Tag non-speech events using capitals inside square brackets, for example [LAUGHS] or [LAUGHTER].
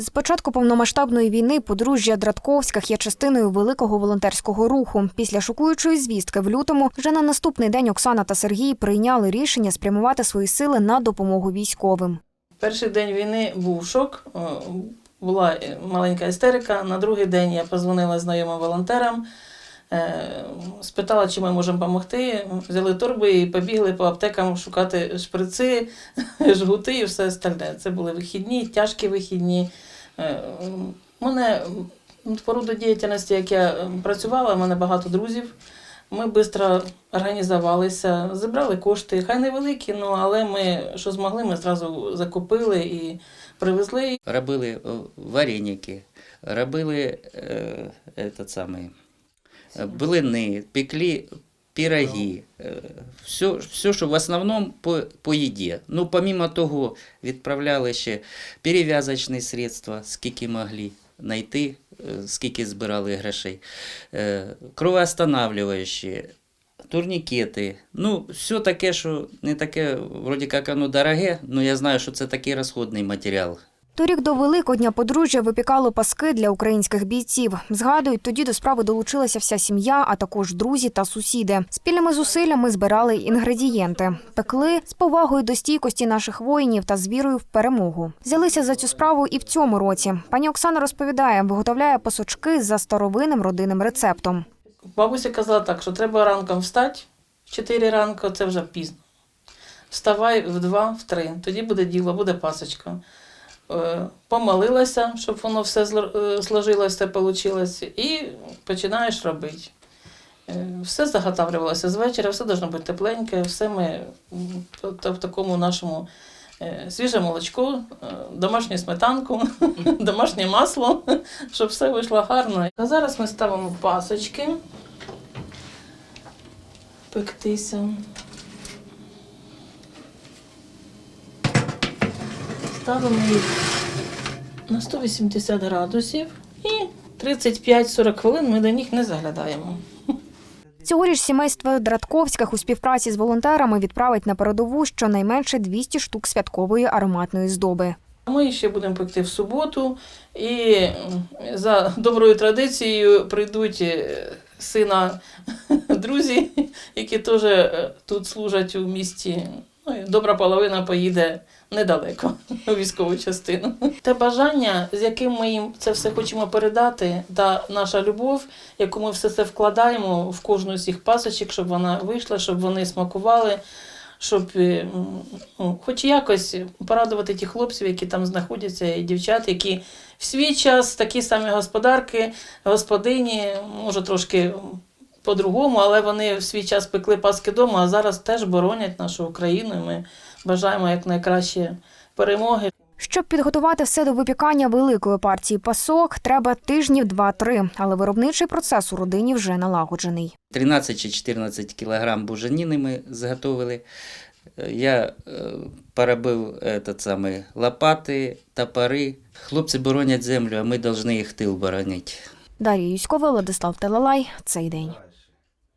З початку повномасштабної війни подружжя Дратковських є частиною великого волонтерського руху. Після шокуючої звістки в лютому вже на наступний день Оксана та Сергій прийняли рішення спрямувати свої сили на допомогу військовим. Перший день війни був шок, е, була маленька істерика. На другий день я позвонила знайомим волонтерам, е, спитала, чи ми можемо допомогти. Взяли торби і побігли по аптекам шукати шприци, [LAUGHS] жгути і все остальне. Це були вихідні, тяжкі вихідні. Е, У мене м, по роду діяльності, як я е, працювала, в мене багато друзів. Ми швидко організувалися, зібрали кошти, хай невеликі, ну але ми що змогли, ми зразу закупили і привезли. робили вареники, робили е, этот самий, е, блини, пекли пироги. Все, все, що в основному по, по їді. Ну, помимо того, відправляли ще перев'язочні средства, скільки могли знайти, е, скільки збирали грошей, е, кровоостанавливаючі, турнікети. Ну, все таке, що не таке, вроді як воно дороге, але я знаю, що це такий розходний матеріал. Торік до Великодня подружжя випікало паски для українських бійців. Згадують, тоді до справи долучилася вся сім'я, а також друзі та сусіди. Спільними зусиллями збирали інгредієнти, пекли з повагою до стійкості наших воїнів та з вірою в перемогу. Взялися за цю справу і в цьому році. Пані Оксана розповідає, виготовляє пасочки за старовинним родинним рецептом. Бабуся казала так, що треба ранком встати, в 4 ранку, це вже пізно. Вставай в 2, в 3, тоді буде діло, буде пасочка. Е, Помолилася, щоб воно все е, сложилося, вийшло, і починаєш робити. Е, Все заготавлювалося з вечора, все должно бути тепленьке, все ми м, т- в такому нашому свіже молочко, е, домашню сметанку, [LAUGHS] домашнє масло, [LAUGHS] щоб все вийшло гарно. А зараз ми ставимо пасочки пектися. Ставимо їх на 180 градусів і 35-40 хвилин ми до них не заглядаємо. Цьогоріч сімейство Дратковських у співпраці з волонтерами відправить на передову щонайменше 200 штук святкової ароматної здоби. Ми ще будемо пекти в суботу, і за доброю традицією прийдуть е, сина [LAUGHS] друзі, які теж е, тут служать у місті. Ну, добра половина поїде недалеко у військову частину. Те бажання, з яким ми їм це все хочемо передати, та наша любов, яку ми все це вкладаємо в кожну з цих пасочок, щоб вона вийшла, щоб вони смакували щоб е, ну, хоч якось порадувати тих хлопців, які там знаходяться, і дівчат, які в свій час такі самі господарки, господині, може трошки по-другому, але вони в свій час пекли паски вдома, а зараз теж боронять нашу Україну. і Ми бажаємо якнайкраще перемоги. Щоб підготувати все до випікання великої партії пасок, треба тижнів 2-3, але виробничий процес у родині вже налагоджений. 13 чи 14 кілограм бужаніни ми зготовили. Е, Я е, поробив этот самий, лопати, топори. Хлопці боронять землю, а ми повинні їх тил боронити. Дар'я Юськова, Владислав Телалай. Цей день.